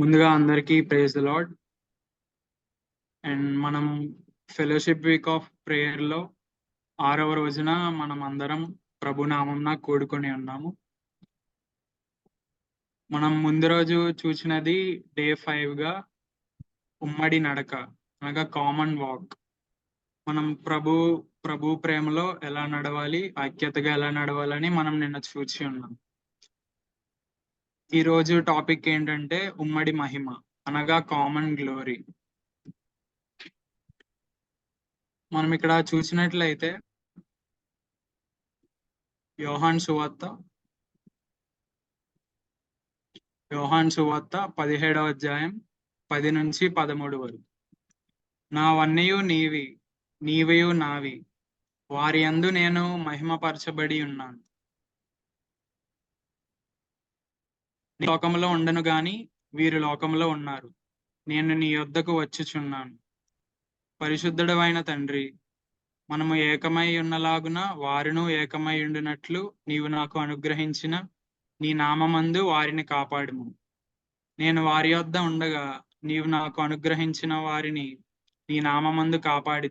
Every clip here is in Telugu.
ముందుగా అందరికీ ప్రేజ్ లాడ్ అండ్ మనం ఫెలోషిప్ వీక్ ఆఫ్ ప్రేయర్లో ఆరవ రోజున మనం అందరం ప్రభునామం కూడుకొని ఉన్నాము. మనం ముందు రోజు చూసినది డే ఫైవ్గా ఉమ్మడి నడక అనగా కామన్ వాక్ మనం ప్రభు ప్రభు ప్రేమలో ఎలా నడవాలి ఐక్యతగా ఎలా నడవాలని మనం నిన్న చూచి ఉన్నాం. ఈ రోజు టాపిక్ ఏంటంటే ఉమ్మడి మహిమ అనగా కామన్ గ్లోరీ మనం ఇక్కడ చూసినట్లయితే యోహాన్ సువార్త యోహాన్ సువార్త పదిహేడవ అధ్యాయం పది నుంచి పదమూడు వరకు. నావన్నయు నీవి నీవయు నావి వారి యందు నేను మహిమపరచబడి ఉన్నాను. నీ లోకంలో ఉండను గాని వీరు లోకంలో ఉన్నారు. నేను నీ యొద్దకు వచ్చుచున్నాను. పరిశుద్ధుడవైన తండ్రి మనము ఏకమై ఉన్నలాగున వారును ఏకమై ఉండినట్లు నీవు నాకు అనుగ్రహించిన నీ నామందు వారిని కాపాడుము. నేను వారి యొద్ద ఉండగా నీవు నాకు అనుగ్రహించిన వారిని నీ నామందు కాపాడి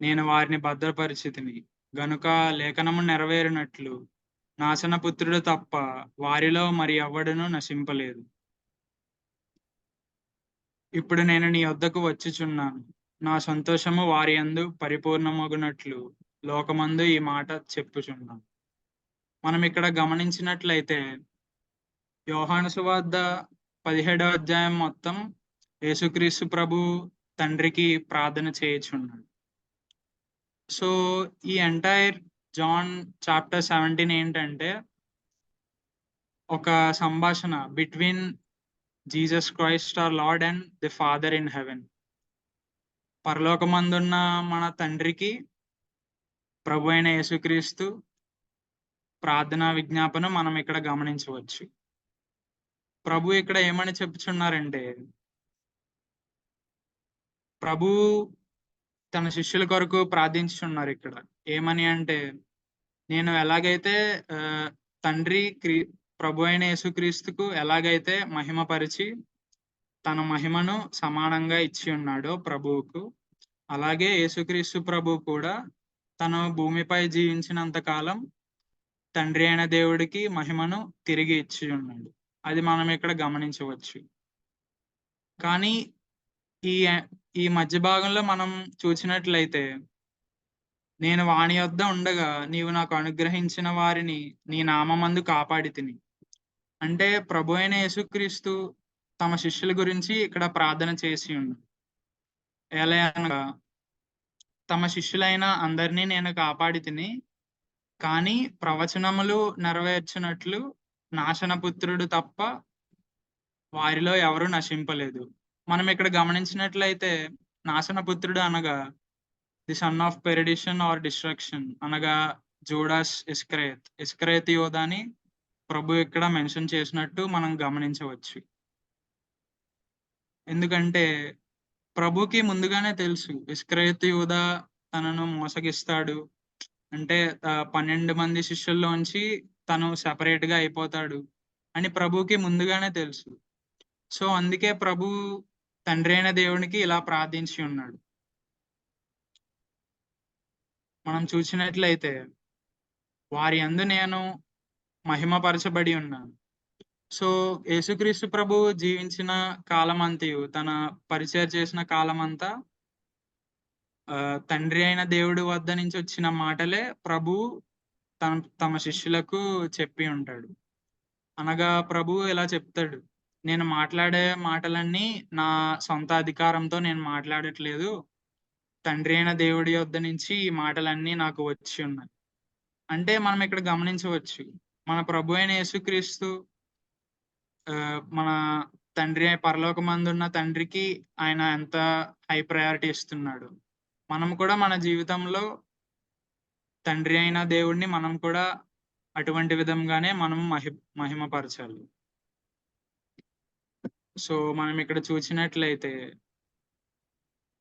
నేను వారిని భద్రపరిచితిని గనుక లేఖనము నెరవేరినట్లు నాశనపుత్రుడు తప్ప వారిలో మరి ఎవడను నశింపలేదు. ఇప్పుడు నేను నీ వద్దకు వచ్చుచున్నాను. నా సంతోషము వారి యందు పరిపూర్ణమగునట్లు లోకమందు ఈ మాట చెప్పుచున్నాను. మనం ఇక్కడ గమనించినట్లయితే యోహాను సువార్త పదిహేడవ అధ్యాయం మొత్తం యేసుక్రీస్తు ప్రభు తండ్రికి ప్రార్థన చేయుచున్నాడు. సో ఈ ఎంటైర్ జాన్ చాప్టర్ సెవెంటీన్ ఏంటంటే ఒక సంభాషణ between Jesus Christ our lord and the father in heaven. పరలోకమందున్న మన తండ్రికి ప్రభు అయిన యేసుక్రీస్తు ప్రార్థనా విజ్ఞాపన మనం ఇక్కడ గమనించవచ్చు. ప్రభు ఇక్కడ ఏమని చెప్పుచున్నారంటే ప్రభు తన శిష్యుల కొరకు ప్రార్థించుచున్నారు ఇక్కడ. ఏమని అంటే నేను ఎలాగైతే తండ్రి క్రీ ప్రభు అయిన యేసుక్రీస్తుకు ఎలాగైతే మహిమపరిచి తన మహిమను సమానంగా ఇచ్చి ఉన్నాడో ప్రభువుకు అలాగే యేసుక్రీస్తు ప్రభు కూడా తను భూమిపై జీవించినంత కాలం తండ్రి అయిన దేవుడికి మహిమను తిరిగి ఇచ్చి ఉన్నాడు. అది మనం ఇక్కడ గమనించవచ్చు. కానీ ఈ ఈ మధ్య భాగంలో మనం చూసినట్లయితే నేను వాణి యొద్ద ఉండగా నీవు నాకు అనుగ్రహించిన వారిని నీ నామందు కాపాడి తిని. అంటే ప్రభు అయిన యేసుక్రీస్తు తమ శిష్యుల గురించి ఇక్కడ ప్రార్థన చేసి ఉండు. ఎలా అనగా తమ శిష్యులైన అందరినీ నేను కాపాడి తిని కానీ ప్రవచనములు నెరవేర్చినట్లు నాశనపుత్రుడు తప్ప వారిలో ఎవరు నశింపలేదు. మనం ఇక్కడ గమనించినట్లయితే నాశనపుత్రుడు అనగా the son of perdition or destruction అనగా జూడాస్ ఇస్క్రేత్. ఇస్క్రేత్ యోధాని ప్రభు ఇక్కడ మెన్షన్ చేసినట్టు మనం గమనించవచ్చు. ఎందుకంటే ప్రభుకి ముందుగానే తెలుసు ఇస్క్రేత్ యూద తనను మోసగిస్తాడు. అంటే పన్నెండు మంది శిష్యుల్లోంచి తను సెపరేట్గా అయిపోతాడు అని ప్రభుకి ముందుగానే తెలుసు. సో అందుకే ప్రభు తండ్రి అయిన దేవునికి ఇలా ప్రార్థించి ఉన్నాడు. మనం చూసినట్లయితే వారి అందు నేను మహిమపరచబడి ఉన్నాను. సో యేసుక్రీస్తు ప్రభు జీవించిన కాలమంతయు తన పరిచయం చేసిన కాలమంతా ఆ, తండ్రి అయిన దేవుడి వద్ద నుంచి వచ్చిన మాటలే ప్రభు తన తమ శిష్యులకు చెప్పి ఉంటాడు. అనగా ప్రభు ఇలా చెప్తాడు నేను మాట్లాడే మాటలన్నీ నా సొంత అధికారంతో నేను మాట్లాడట్లేదు. తండ్రి అయిన దేవుడి వద్ద నుంచి ఈ మాటలన్నీ నాకు వచ్చి ఉన్నాయి అంటే మనం ఇక్కడ గమనించవచ్చు మన ప్రభు అయిన యేసుక్రీస్తు మన తండ్రి పరలోక మందున్న తండ్రికి ఆయన ఎంత హై ప్రయారిటీ ఇస్తున్నాడు. మనం కూడా మన జీవితంలో తండ్రి అయిన దేవుడిని మనం కూడా అటువంటి విధంగానే మనం మహి మహిమపరచాలి. సో మనం ఇక్కడ చూసినట్లయితే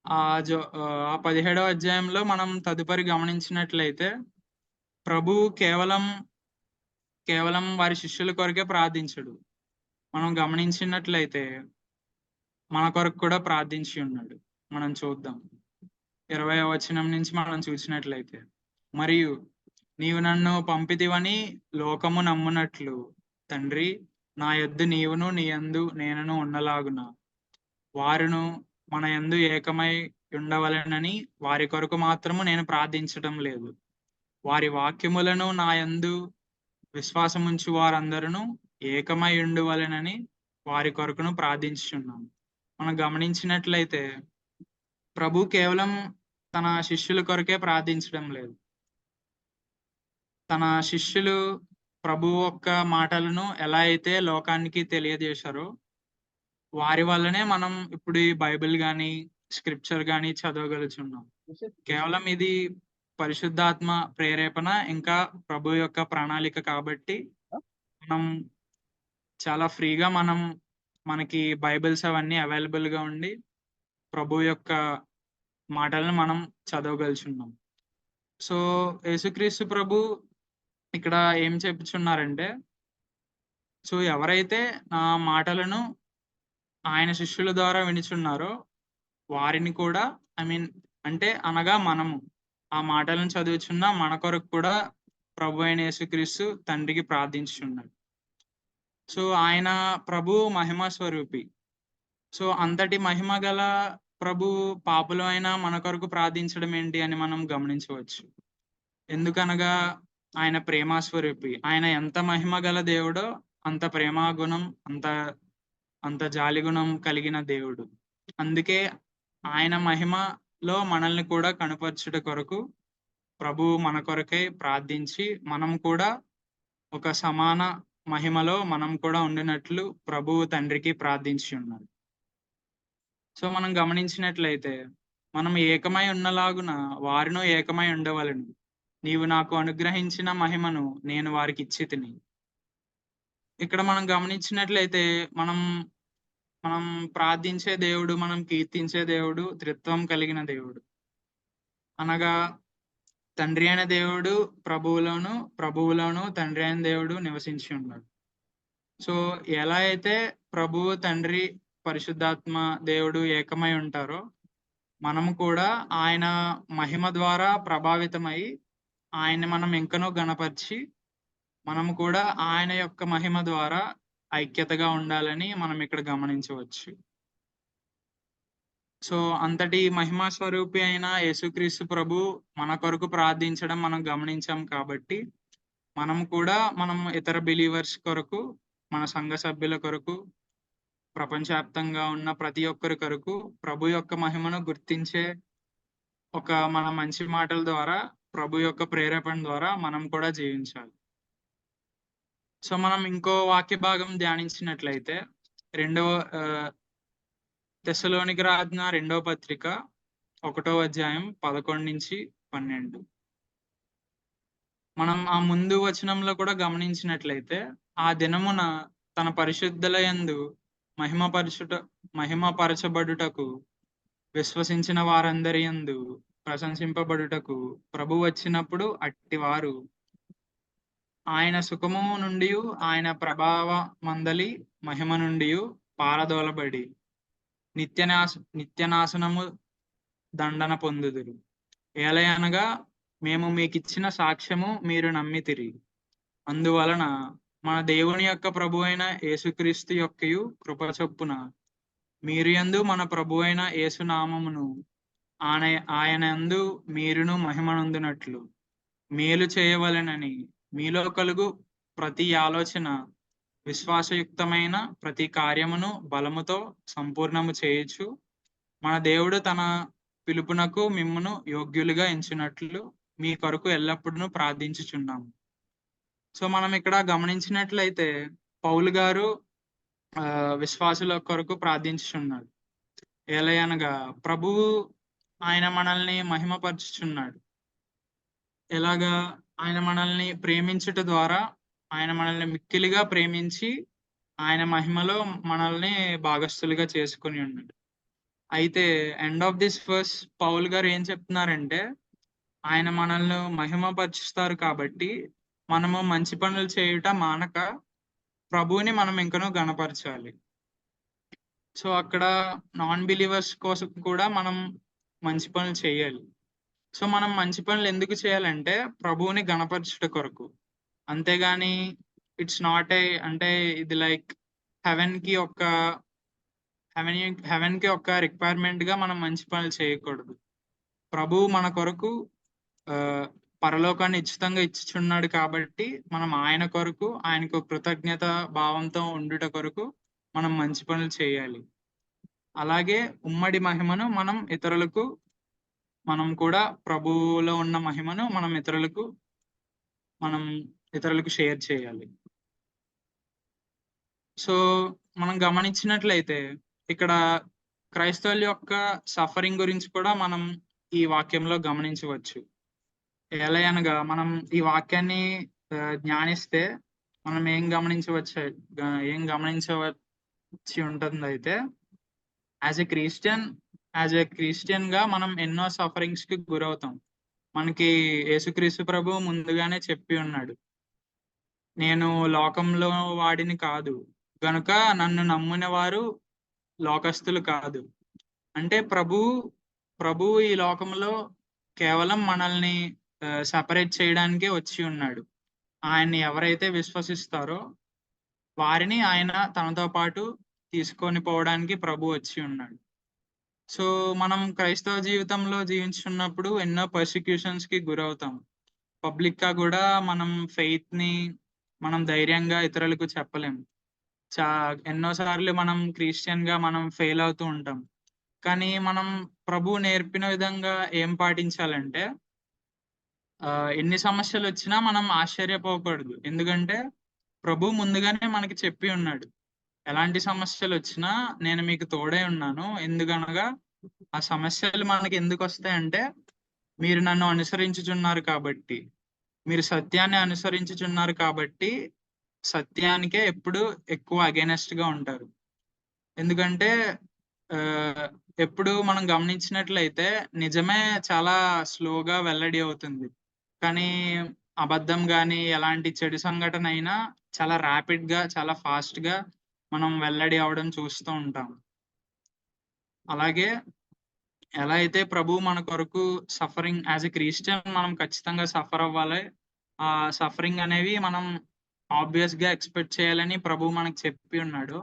ఆ జో ఆ పదిహేడవ అధ్యాయంలో మనం తదుపరి గమనించినట్లయితే ప్రభు కేవలం కేవలం వారి శిష్యుల కొరకే ప్రార్థించడు. మనం గమనించినట్లయితే మన కొరకు కూడా ప్రార్థించి ఉన్నాడు. మనం చూద్దాం. ఇరవై వచనం నుంచి మనం చూసినట్లయితే మరియు నీవు నన్ను పంపితివని లోకము నమ్మునట్లు తండ్రి నా యొద్దు నీవును నీ అందు నేనును ఉండలాగున? వారును మన యందు ఏకమై ఉండవలెనని వారి కొరకు మాత్రము నేను ప్రార్థించటం లేదు. వారి వాక్యములను నా యందు విశ్వాసముంచి వారందరూ ఏకమై ఉండవలనని వారి కొరకును ప్రార్థించుచున్నాను మనం గమనించినట్లయితే ప్రభు కేవలం తన శిష్యుల కొరకే ప్రార్థించడం లేదు. తన శిష్యులు ప్రభు యొక్క మాటలను ఎలా అయితే లోకానికి తెలియజేశారో వారి వల్లనే మనం ఇప్పుడు ఈ బైబిల్ గాని స్క్రిప్చర్ గాని చదవగలుచున్నాం. కేవలం ఇది పరిశుద్ధాత్మ ప్రేరేపణ ఇంకా ప్రభు యొక్క ప్రణాళిక కాబట్టి మనం చాలా ఫ్రీగా మనం మనకి బైబిల్స్ అవన్నీ అవైలబుల్గా ఉండి ప్రభు యొక్క మాటలను మనం చదవగలుచున్నాం. సో యేసుక్రీస్తు ప్రభు ఇక్కడ ఏం చెప్పుచున్నారంటే సో ఎవరైతే నా మాటలను ఆయన శిష్యుల ద్వారా వినిచున్నారో వారిని కూడా ఐ మీన్ అంటే అనగా మనము. ఆ మాటలను చదువుచున్న మన కొరకు కూడా ప్రభు అయిన యేసుక్రీస్తు తండ్రికి ప్రార్థించుచున్నాడు. సో ఆయన ప్రభు మహిమ స్వరూపి. సో అంతటి మహిమ గల ప్రభు పాపులు అయినా మన కొరకు ప్రార్థించడం ఏంటి అని మనం గమనించవచ్చు. ఎందుకనగా ఆయన ప్రేమ స్వరూపి. ఆయన ఎంత మహిమ గల దేవుడో అంత ప్రేమ గుణం అంత అంత జాలి గుణం కలిగిన దేవుడు. అందుకే ఆయన మహిమలో మనల్ని కూడా కనపరచుట కొరకు ప్రభు మన కొరకై ప్రార్థించి మనం కూడా ఒక సమాన మహిమలో మనం కూడా ఉండినట్లు ప్రభువు తండ్రికి ప్రార్థించి ఉన్నారు. సో మనం గమనించినట్లయితే మనం ఏకమై ఉన్నలాగున వారిను ఏకమై ఉండవలను. నీవు నాకు అనుగ్రహించిన మహిమను నేను వారికి ఇచ్చి తిని. ఇక్కడ మనం గమనించినట్లయితే మనం మనం ప్రార్థించే దేవుడు మనం కీర్తించే దేవుడు త్రిత్వం కలిగిన దేవుడు. అనగా తండ్రి అయిన దేవుడు ప్రభువులోను ప్రభువులోను తండ్రి అయిన దేవుడు నివసించి ఉన్నాడు. సో ఎలా అయితే ప్రభువు తండ్రి పరిశుద్ధాత్మ దేవుడు ఏకమై ఉంటారో మనము కూడా ఆయన మహిమ ద్వారా ప్రభావితమై ఆయన మనం ఇంకనూ గణపరిచి మనము కూడా ఆయన యొక్క మహిమ ద్వారా ఐక్యతగా ఉండాలని మనం ఇక్కడ గమనించవచ్చు. సో అంతటి మహిమా స్వరూపి అయిన యేసుక్రీస్తు ప్రభు మన కొరకు ప్రార్థించడం మనం గమనించాం కాబట్టి మనం కూడా మనం ఇతర బిలీవర్స్ కొరకు మన సంఘ సభ్యుల కొరకు ప్రపంచవ్యాప్తంగా ఉన్న ప్రతి ఒక్కరి కొరకు ప్రభు యొక్క మహిమను గుర్తించే ఒక మన మంచి మాటల ద్వారా ప్రభు యొక్క ప్రేరేపణ ద్వారా మనం కూడా జీవించాలి. సో మనం ఇంకో వాక్య భాగం ధ్యానించినట్లయితే రెండవ దశలోనికి రాసిన రెండవ పత్రిక ఒకటో అధ్యాయం పదకొండు నుంచి పన్నెండు. మనం ఆ ముందు వచనంలో కూడా గమనించినట్లయితే ఆ దినమున తన పరిశుద్ధుల యందు మహిమపరచుట మహిమపరచబడుటకు విశ్వసించిన వారందరి యందు ప్రశంసింపబడుటకు ప్రభు వచ్చినప్పుడు అట్టివారు ఆయన సుఖము నుండి ఆయన ప్రభావ మందలి మహిమ నుండి పారదోలబడి నిత్యనాశ నిత్యనాశనము దండన పొందుదురు. ఏలయనగా మేము మీకు ఇచ్చిన సాక్ష్యము మీరు నమ్మితిరి. అందువలన మన దేవుని యొక్క ప్రభు అయిన యేసుక్రీస్తు యొక్కయు కృప చొప్పున మీరు యందు మన ప్రభు అయిన యేసునామమును ఆయన ఆయన ఎందు మీరును మహిమనందునట్లు మేలు చేయవలెనని మీలో కలుగు ప్రతి ఆలోచన విశ్వాసయుక్తమైన ప్రతి కార్యమును బలముతో సంపూర్ణము చేయొచ్చు మన దేవుడు తన పిలుపునకు మిమ్మును యోగ్యులుగా ఎంచినట్లు మీ కొరకు ఎల్లప్పుడూ ప్రార్థించుచున్నాము. సో మనం ఇక్కడ గమనించినట్లయితే పౌలు గారు ఆ విశ్వాసుల కొరకు ప్రార్థించుచున్నాడు. ఎలయనగా ప్రభువు ఆయన మనల్ని మహిమపరచుచున్నాడు. ఎలాగా? ఆయన మనల్ని ప్రేమించుట ద్వారా ఆయన మనల్ని మిక్కిలిగా ప్రేమించి ఆయన మహిమలో మనల్ని భాగస్థులుగా చేసుకుని ఉన్నాడు అయితే end of this first Paul గారు ఏం చెప్తున్నారంటే ఆయన మనల్ని మహిమపరుస్తారు కాబట్టి మనము మంచి పనులు చేయుట మానక ప్రభువుని మనం ఇంకనూ గణపరచాలి. సో, అక్కడ నాన్ బిలీవర్స్ కోసం కూడా మనం మంచి పనులు చేయాలి. సో, మనం మంచి పనులు ఎందుకు చేయాలంటే ప్రభువుని గణపరచుట కొరకు. అంతేగాని ఇట్స్ నాట్ ఏ అంటే ఇది లైక్ హెవెన్కి ఒక హెవెన్కి ఒక రిక్వైర్మెంట్గా మనం మంచి పనులు చేయకూడదు. ప్రభువు మన కొరకు పరలోకాన్ని ఉచితంగా ఇచ్చుచున్నాడు కాబట్టి మనం ఆయన కొరకు ఆయనకు కృతజ్ఞత భావంతో ఉండుట కొరకు మనం మంచి పనులు చేయాలి. అలాగే ఉమ్మడి మహిమను మనం ఇతరులకు మనం కూడా ప్రభువులో ఉన్న మహిమను మనం ఇతరులకు మనం ఇతరులకు షేర్ చేయాలి. సో, మనం గమనించినట్లయితే ఇక్కడ క్రైస్తవుల యొక్క సఫరింగ్ గురించి కూడా మనం ఈ వాక్యంలో గమనించవచ్చు. ఎలా అనగా మనం ఈ వాక్యాన్ని జ్ఞానిస్తే ధ్యానిస్తే మనం ఏం గమనించవచ్చు ఏం గమనించవచ్చి ఉంటుందయితే as a Christian as a క్రిస్టియన్‌గా మనం ఎన్నో సఫరింగ్స్కి గురవుతాం. మనకి యేసుక్రీస్తు ప్రభు ముందుగానే చెప్పి ఉన్నాడు. నేను లోకంలో వాడిని కాదు. గనుక నన్ను నమ్మిన వారు లోకస్తులు కాదు. అంటే ప్రభు ప్రభు ఈ లోకంలో కేవలం మనల్ని సపరేట్ చేయడానికే వచ్చి ఉన్నాడు. ఆయన్ని ఎవరైతే విశ్వసిస్తారో వారిని ఆయన తనతో పాటు తీసుకొని పోవడానికి ప్రభు వచ్చి ఉన్నాడు. సో, మనం క్రైస్తవ జీవితంలో జీవించున్నప్పుడు ఎన్నో పర్సిక్యూషన్స్కి గురవుతాం. పబ్లిక్గా కూడా మనం ఫెయిత్ని మనం ధైర్యంగా ఇతరులకు చెప్పలేం. చా ఎన్నో సార్లు మనం క్రిస్టియన్‌గా మనం ఫెయిల్ అవుతూ ఉంటాం. కానీ మనం ప్రభు నేర్పిన విధంగా ఏం పాటించాలంటే ఎన్ని ఎన్ని సమస్యలొచ్చినా మనం ఆశ్చర్యపోకూడదు. ఎందుకంటే ప్రభు ముందుగానే మనకి చెప్పి ఉన్నాడు. ఎలాంటి సమస్యలు వచ్చినా నేను మీకు తోడై ఉన్నాను. ఎందుకనగా ఆ సమస్యలు మనకి ఎందుకు వస్తాయంటే మీరు నన్ను అనుసరించుచున్నారు కాబట్టి. మీరు సత్యాన్ని అనుసరించుచున్నారు కాబట్టి సత్యానికే ఎప్పుడు ఎక్కువ అగైనెస్ట్‌గా ఉంటారు. ఎందుకంటే ఎప్పుడు మనం గమనించినట్లయితే నిజమే చాలా స్లోగా వెల్లడి అవుతుంది. కానీ అబద్ధం కానీ ఎలాంటి చెడు సంఘటన అయినా చాలా ర్యాపిడ్‌గా, చాలా ఫాస్ట్‌గా మనం వెల్లడి అవడం చూస్తూ ఉంటాం. అలాగే ఎలా అయితే ప్రభు మన కొరకు సఫరింగ్ యాజ్ ఎ క్రిస్టియన్ మనం ఖచ్చితంగా సఫర్ అవ్వాలి. ఆ సఫరింగ్ అనేవి మనం ఆబ్వియస్‌గా ఎక్స్‌పెక్ట్ చేయాలని ప్రభు మనకు చెప్పి ఉన్నాడు.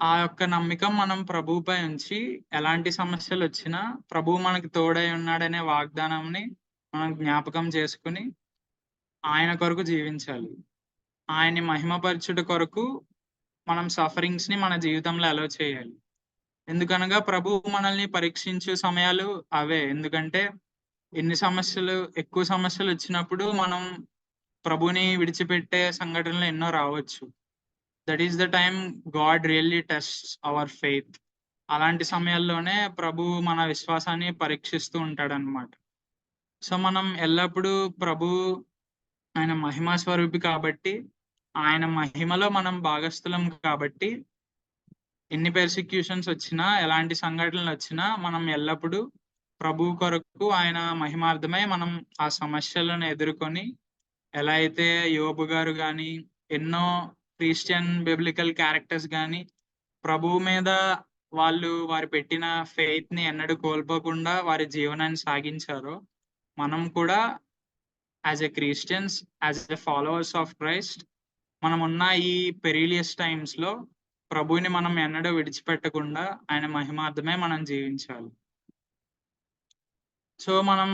ఆ యొక్క నమ్మకం మనం ప్రభువుపై ఉంచి ఎలాంటి సమస్యలు వచ్చినా ప్రభు మనకు తోడై ఉన్నాడనే వాగ్దానంని మనం జ్ఞాపకం చేసుకొని ఆయన కొరకు జీవించాలి. ఆయన్ని మహిమపరచుట కొరకు మనం సఫరింగ్స్ని మన జీవితంలో అలో చేయాలి. ఎందుకనగా ప్రభు మనల్ని పరీక్షించు సమయాలు అవే. ఎందుకంటే ఎన్ని సమస్యలు ఎక్కువ సమస్యలు వచ్చినప్పుడు మనం ప్రభుని విడిచిపెట్టే సంఘటనలు ఎన్నో రావచ్చు. That is the time God really test our faith. అలాంటి సమయాల్లోనే ప్రభు మన విశ్వాసాన్ని పరీక్షిస్తూ ఉంటాడు అనమాట సో, మనం ఎల్లప్పుడూ ప్రభు ఆయన మహిమా స్వరూపి కాబట్టి, ఆయన మహిమలో మనం భాగస్థులం కాబట్టి ఎన్ని పెర్సిక్యూషన్స్ వచ్చినా, ఎలాంటి సంఘటనలు వచ్చినా మనం ఎల్లప్పుడూ ప్రభువు కొరకు ఆయన మహిమార్థమై మనం ఆ సమస్యలను ఎదుర్కొని ఎలా అయితే యోబు గారు కానీ ఎన్నో క్రిస్టియన్ బిబ్లికల్ క్యారెక్టర్స్ కానీ ప్రభువు మీద వాళ్ళు వారు పెట్టిన ఫెయిత్ని ఎన్నడూ కోల్పోకుండా వారి జీవనాన్ని సాగించారో, మనం కూడా as a Christians, as a followers of Christ మనం ఉన్న ఈ పెరీలియస్ టైమ్స్లో ప్రభువుని మనం ఎన్నడూ విడిచిపెట్టకుండా ఆయన మహిమార్థమే మనం జీవించాలి. సో, మనం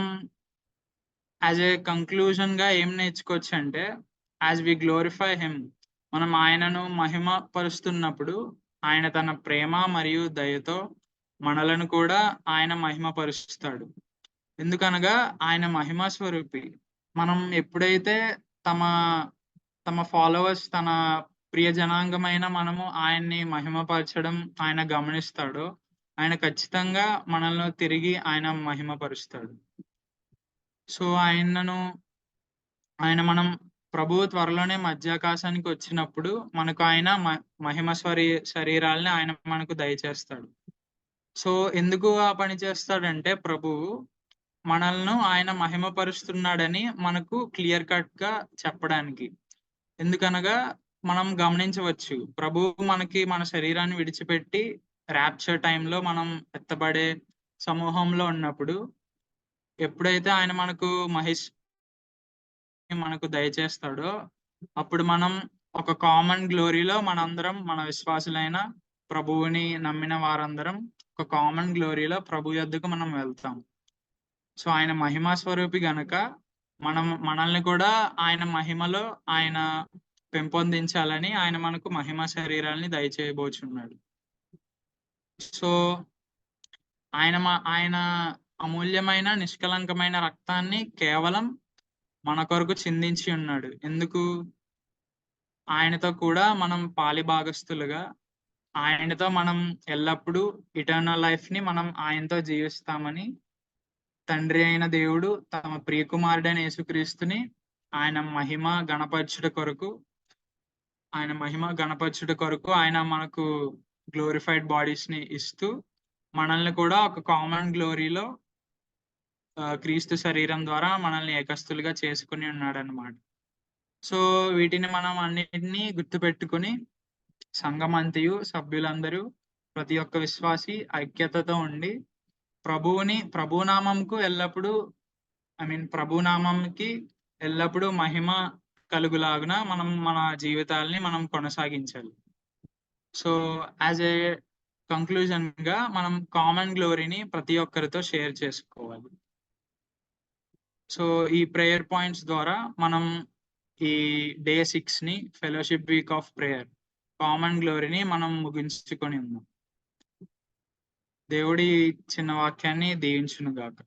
యాస్ ఎ కంక్లూజన్‌గా ఏం నేర్చుకోవచ్చు అంటే యాజ్ వి గ్లోరిఫై హిమ్ మనం ఆయనను మహిమ పరుస్తున్నప్పుడు, ఆయన తన ప్రేమ మరియు దయతో మనలను కూడా ఆయన మహిమపరుస్తాడు. ఎందుకనగా ఆయన మహిమ స్వరూపి. మనం ఎప్పుడైతే తమ తమ ఫాలోవర్స్ తన ప్రియ జనాంగమైన మనము ఆయన్ని మహిమపరచడం ఆయన గమనిస్తాడో, ఆయన ఖచ్చితంగా మనల్ని తిరిగి ఆయన మహిమపరుస్తాడు. సో, ఆయనను ఆయన మనం ప్రభువు త్వరలోనే మధ్యాకాశానికి వచ్చినప్పుడు మనకు ఆయన మ మహిమ స్వరీ శరీరాల్ని ఆయన మనకు దయచేస్తాడు. సో, ఎందుకు ఆ పని చేస్తాడంటే ప్రభువు మనల్ని ఆయన మహిమపరుస్తున్నాడని మనకు క్లియర్ కట్గా చెప్పడానికి. ఎందుకనగా మనం గమనించవచ్చు. ప్రభువు మనకి మన శరీరాన్ని విడిచిపెట్టి రాప్చర్ టైంలో మనం ఎత్తబడే సమూహంలో ఉన్నప్పుడు, ఎప్పుడైతే ఆయన మనకు మహేష్ మనకు దయచేస్తాడో, అప్పుడు మనం ఒక కామన్ గ్లోరీలో మనందరం మన విశ్వాసులైన ప్రభువుని నమ్మిన వారందరం ఒక కామన్ గ్లోరీలో ప్రభు యొద్దకు మనం వెళ్తాం. సో, ఆయన మహిమా స్వరూపి గనక మనం మనల్ని కూడా ఆయన మహిమలో ఆయన పెంపొందించాలని ఆయన మనకు మహిమ శరీరాల్ని దయచేయబోచున్నాడు. సో, ఆయన ఆయన అమూల్యమైన, నిష్కలంకమైన రక్తాన్ని కేవలం మన కొరకు చిందించి ఉన్నాడు. ఎందుకు? ఆయనతో కూడా మనం పాలిభాగస్తులుగా, ఆయనతో మనం ఎల్లప్పుడూ ఇటర్నల్ లైఫ్ని మనం ఆయనతో జీవిస్తామని తండ్రి అయిన దేవుడు తమ ప్రియకుమారుడైన యేసుక్రీస్తుని ఆయన మహిమ గణపరచుట కొరకు ఆయన మహిమ గణపరచుట కొరకు ఆయన మనకు గ్లోరిఫైడ్ బాడీస్ని ఇస్తూ, మనల్ని కూడా ఒక కామన్ గ్లోరీలో క్రీస్తు శరీరం ద్వారా మనల్ని ఏకస్తులుగా ఉన్నాడు అన్నమాట సో, వీటిని మనం అన్నిటిని గుర్తుపెట్టుకుని సంఘమంతియు సభ్యులందరూ ప్రతి ఒక్క విశ్వాసి ఐక్యతతో ఉండి, ప్రభువుని ప్రభునామంకు ఎల్లప్పుడూ ఐ మీన్ ప్రభునామంకి ఎల్లప్పుడూ మహిమ కలుగులాగున మనం మన జీవితాల్ని మనం కొనసాగించాలి. సో, యాస్ ఎ కంక్లూజన్‌గా మనం కామన్ గ్లోరీని ప్రతి ఒక్కరితో షేర్ చేసుకోవాలి. సో, ఈ ప్రేయర్ పాయింట్స్ ద్వారా మనం ఈ day సిక్స్ని fellowship week of prayer common గ్లోరీని మనం ముగించుకొని ఉన్నాం. దేవుడి చిన్న వాక్యాన్ని దీవించును గాక.